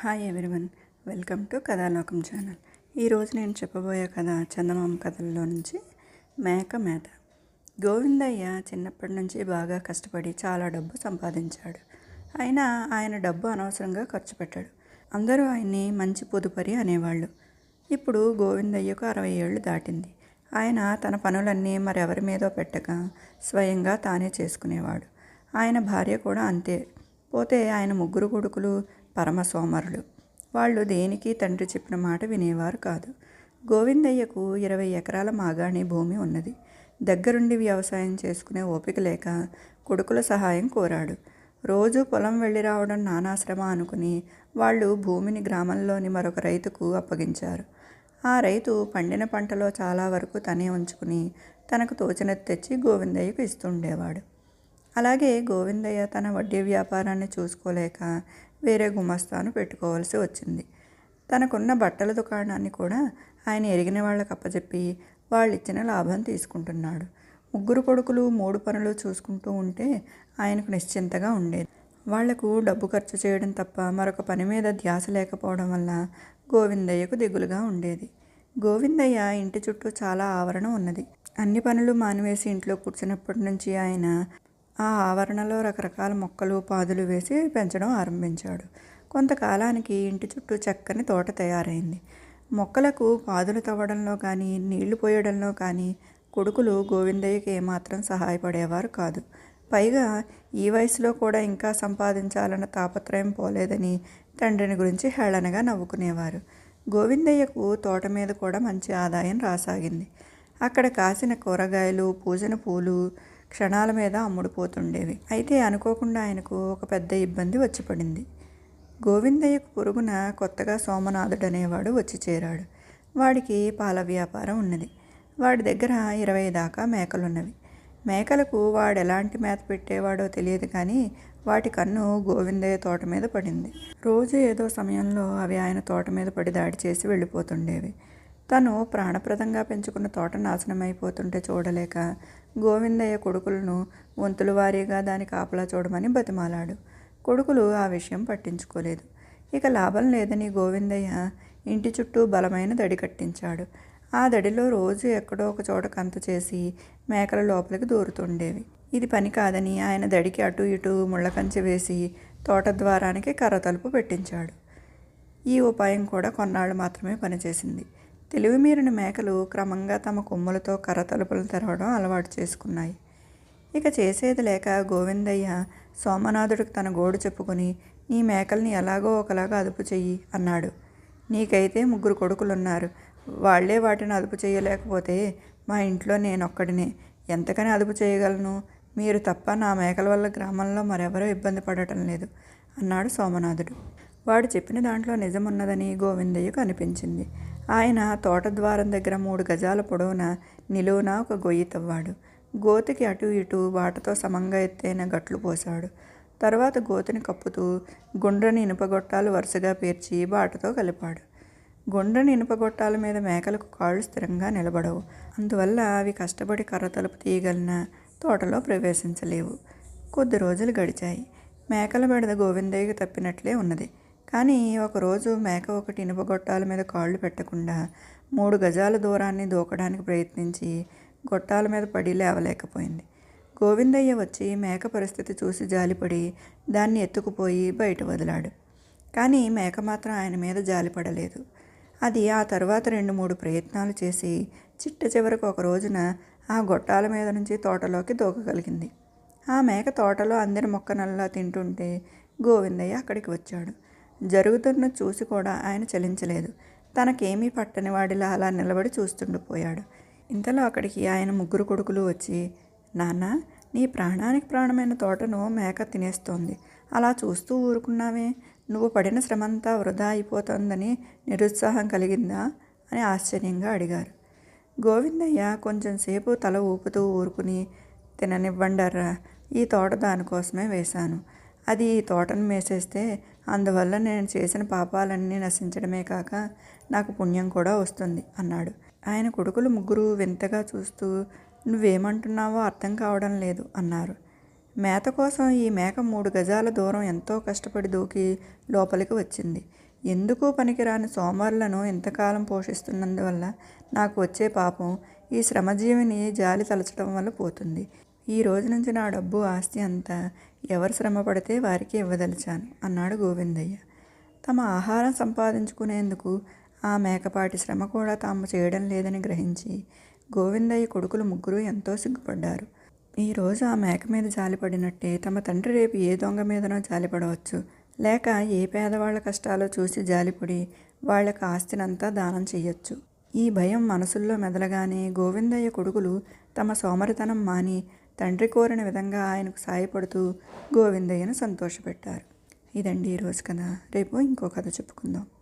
Hi everyone welcome to Kathalokam channel ఈరోజు నేను చెప్పబోయే కథ చందమామ కథల్లో నుంచి మేక మేత. గోవిందయ్య చిన్నప్పటి నుంచి బాగా కష్టపడి చాలా డబ్బు సంపాదించాడు. అయినా ఆయన డబ్బు అనవసరంగా ఖర్చు పెట్టాడు. అందరూ ఆయన్ని మంచి పొదుపరి అనేవాళ్ళు. ఇప్పుడు గోవిందయ్యకు అరవై ఏళ్ళు దాటింది. ఆయన తన పనులన్నీ మరెవరి మీదో పెట్టక స్వయంగా తానే చేసుకునేవాడు. ఆయన భార్య కూడా అంతే. పోతే ఆయన ముగ్గురు కొడుకులు పరమసోమరులు. వాళ్ళు దేనికి తండ్రి చెప్పిన మాట వినేవారు కాదు. గోవిందయ్యకు ఇరవై ఎకరాల మాగాణి భూమి ఉన్నది. దగ్గరుండి వ్యవసాయం చేసుకునే ఓపిక లేక కొడుకుల సహాయం కోరాడు. రోజు పొలం వెళ్ళి రావడం నానాశ్రమ అనుకుని వాళ్ళు భూమిని గ్రామంలోని మరొక రైతుకు అప్పగించారు. ఆ రైతు పండిన పంటలో చాలా వరకు తనే ఉంచుకుని తనకు తోచినది తెచ్చి గోవిందయ్యకు ఇస్తుండేవాడు అలాగే గోవిందయ్య తన వడ్డీ వ్యాపారాన్ని చూసుకోలేక వేరే గుమస్తాను పెట్టుకోవాల్సి వచ్చింది. తనకున్న బట్టల దుకాణాన్ని కూడా ఆయన ఎరిగిన వాళ్ళకి అప్పచెప్పి వాళ్ళు ఇచ్చిన లాభం తీసుకుంటున్నాడు. ముగ్గురు కొడుకులు మూడు పనులు చూసుకుంటూ ఉంటే ఆయనకు నిశ్చింతగా ఉండేది. వాళ్ళకు డబ్బు ఖర్చు చేయడం తప్ప మరొక పని మీద ధ్యాస లేకపోవడం వల్ల గోవిందయ్యకు దిగులుగా ఉండేది. గోవిందయ్య ఇంటి చుట్టూ చాలా ఆవరణ ఉన్నది. అన్ని పనులు మానివేసి ఇంట్లో కూర్చున్నప్పటి నుంచి ఆయన ఆ ఆవరణలో రకరకాల మొక్కలు పాదులు వేసి పెంచడం ఆరంభించాడు. కొంతకాలానికి ఇంటి చుట్టూ చక్కని తోట తయారైంది. మొక్కలకు పాదులు తవ్వడంలో కానీ నీళ్ళు పోయడంలో కానీ కొడుకులు గోవిందయ్యకి ఏమాత్రం సహాయపడేవారు కాదు. పైగా ఈ వయసులో కూడా ఇంకా సంపాదించాలన్న తాపత్రయం పోలేదని తండ్రిని గురించి హేళనగా నవ్వుకునేవారు. గోవిందయ్యకు తోట మీద కూడా మంచి ఆదాయం రాసాగింది. అక్కడ కాసిన కూరగాయలు పూజన పూలు క్షణాల మీద అమ్ముడుపోతుండేవి. అయితే అనుకోకుండా ఆయనకు ఒక పెద్ద ఇబ్బంది వచ్చి పడింది గోవిందయ్యకు పొరుగున కొత్తగా సోమనాథుడు అనేవాడు వచ్చి చేరాడు. వాడికి పాల వ్యాపారం ఉన్నది. వాడి దగ్గర ఇరవై దాకా మేకలున్నవి. మేకలకు వాడు ఎలాంటి మేత పెట్టేవాడో తెలియదు కానీ వాటి కన్ను గోవిందయ్య తోట మీద పడింది. రోజు ఏదో సమయంలో అవి ఆయన తోట మీద పడి దాడి చేసి వెళ్ళిపోతుండేవి. తను ప్రాణప్రదంగా పెంచుకున్న తోట నాశనమైపోతుంటే చూడలేక గోవిందయ్య కొడుకులను వంతుల వారీగా దాని కాపలా చూడమని బతిమాలాడు. కొడుకులు ఆ విషయం పట్టించుకోలేదు. ఇక లాభం లేదని గోవిందయ్య ఇంటి చుట్టూ బలమైన దడి కట్టించాడు. ఆ దడిలో రోజు ఎక్కడో ఒక చోట కంత చేసి మేకల లోపలికి దూరుతుండేవి. ఇది పని కాదని ఆయన దడికి అటు ఇటు ముళ్ళకంచె వేసి తోట ద్వారానికి కర్ర తలుపు పెట్టించాడు. ఈ ఉపాయం కూడా కొన్నాళ్ళు మాత్రమే పనిచేసింది. తెలివిమీరిన మేకలు క్రమంగా తమ కొమ్ములతో కర్ర తలుపులు తెరవడం అలవాటు చేసుకున్నాయి. ఇక చేసేది లేక గోవిందయ్య సోమనాథుడికి తన గోడు చెప్పుకొని నీ మేకల్ని ఎలాగో ఒకలాగా అదుపు చెయ్యి అన్నాడు. నీకైతే ముగ్గురు కొడుకులున్నారు. వాళ్ళే వాటిని అదుపు చేయలేకపోతే మా ఇంట్లో నేనొక్కడినే. ఎంతకని అదుపు చేయగలను? మీరు తప్ప నా మేకల వల్ల గ్రామంలో మరెవరూ ఇబ్బంది పడటం లేదు అన్నాడు సోమనాథుడు. వాడు చెప్పిన దాంట్లో నిజమున్నదని గోవిందయ్యకు అనిపించింది. ఆయన తోట ద్వారం దగ్గర మూడు గజాల పొడవున నిలువున ఒక గొయ్యి తవ్వాడు. గోతికి అటు ఇటు వాటతో సమంగా ఎత్తైన గట్లు పోశాడు. తర్వాత గోతిని కప్పుతూ గుండ్రని ఇనుపగొట్టాలు వరుసగా పేర్చి బాటతో కలిపాడు. గుండ్రని ఇనుపగొట్టాల మీద మేకలకు కాళ్ళు స్థిరంగా నిలబడవు. అందువల్ల అవి కష్టపడి కర్ర తలుపు తీయగలిన తోటలో ప్రవేశించలేవు. కొద్ది రోజులు గడిచాయి. మేకల బెడద గోవిందయ్యకు తప్పినట్లే ఉన్నది. కానీ ఒకరోజు మేక ఒకటి ఇనుప గొట్టాల మీద కాళ్ళు పెట్టకుండా మూడు గజాల దూరాన్ని దూకడానికి ప్రయత్నించి గొట్టాల మీద పడి లేవలేకపోయింది. గోవిందయ్య వచ్చి మేక పరిస్థితి చూసి జాలిపడి దాన్ని ఎత్తుకుపోయి బయట వదిలాడు. కానీ మేక మాత్రం ఆయన మీద జాలిపడలేదు. అది ఆ తర్వాత రెండు మూడు ప్రయత్నాలు చేసి చిట్ట చివరకు ఒక రోజున ఆ గొట్టాల మీద నుంచి తోటలోకి దూకగలిగింది. ఆ మేక తోటలో అందిన మొక్కనల్లా తింటుంటే గోవిందయ్య అక్కడికి వచ్చాడు. జరుగుతున్న చూసి కూడా ఆయన చలించలేదు. తనకేమీ పట్టని వాడిలా అలా నిలబడి చూస్తుండిపోయాడు ఇంతలో అక్కడికి ఆయన ముగ్గురు కొడుకులు వచ్చి నాన్న నీ ప్రాణానికి ప్రాణమైన తోటను మేక తినేస్తోంది. అలా చూస్తూ ఊరుకున్నావే? నువ్వు పడిన శ్రమంతా వృధా అయిపోతుందని నిరుత్సాహం కలిగిందా? అని ఆశ్చర్యంగా అడిగారు. గోవిందయ్య కొంచెం సేపు తల ఊపుతూ ఊరుకుని తిననివ్వండర్రా. ఈ తోట దానికోసమే వేశాను. అది ఈ తోటను మేసేస్తే అందువల్ల నేను చేసిన పాపాలన్నీ నశించడమే కాక నాకు పుణ్యం కూడా వస్తుంది అన్నాడు. ఆయన కొడుకులు ముగ్గురు వింతగా చూస్తూ నువ్వేమంటున్నావో అర్థం కావడం లేదు అన్నారు. మేత కోసం ఈ మేక మూడు గజాల దూరం ఎంతో కష్టపడి దూకి లోపలికి వచ్చింది. ఎందుకు పనికిరాని సోమరులను ఇంతకాలం పోషిస్తున్నందువల్ల నాకు వచ్చే పాపం ఈ శ్రమజీవిని జాలి తలచడం వల్ల పోతుంది. ఈ రోజు నుంచి నా డబ్బు ఆస్తి అంతా ఎవరు శ్రమ పడితే వారికి ఇవ్వదలిచాను అన్నాడు గోవిందయ్య. తమ ఆహారం సంపాదించుకునేందుకు ఆ మేకపాటి శ్రమ కూడా తాము చేయడం లేదని గ్రహించి గోవిందయ్య కొడుకులు ముగ్గురు ఎంతో సిగ్గుపడ్డారు. ఈరోజు ఆ మేక మీద జాలిపడినట్టే తమ తండ్రి రేపు ఏ దొంగ మీదనో జాలిపడవచ్చు. లేక ఏ పేదవాళ్ళ కష్టాలు చూసి జాలిపడి వాళ్ళకి ఆస్తినంతా దానం చేయొచ్చు. ఈ భయం మనసుల్లో మెదలగానే గోవిందయ్య కొడుకులు తమ సోమరితనం మాని తండ్రి కోరిన విధంగా ఆయనకు సాయపడుతూ గోవిందయ్యను సంతోషపెట్టారు. ఇదండి ఈరోజు కథ. రేపు ఇంకో కథ చెప్పుకుందాం.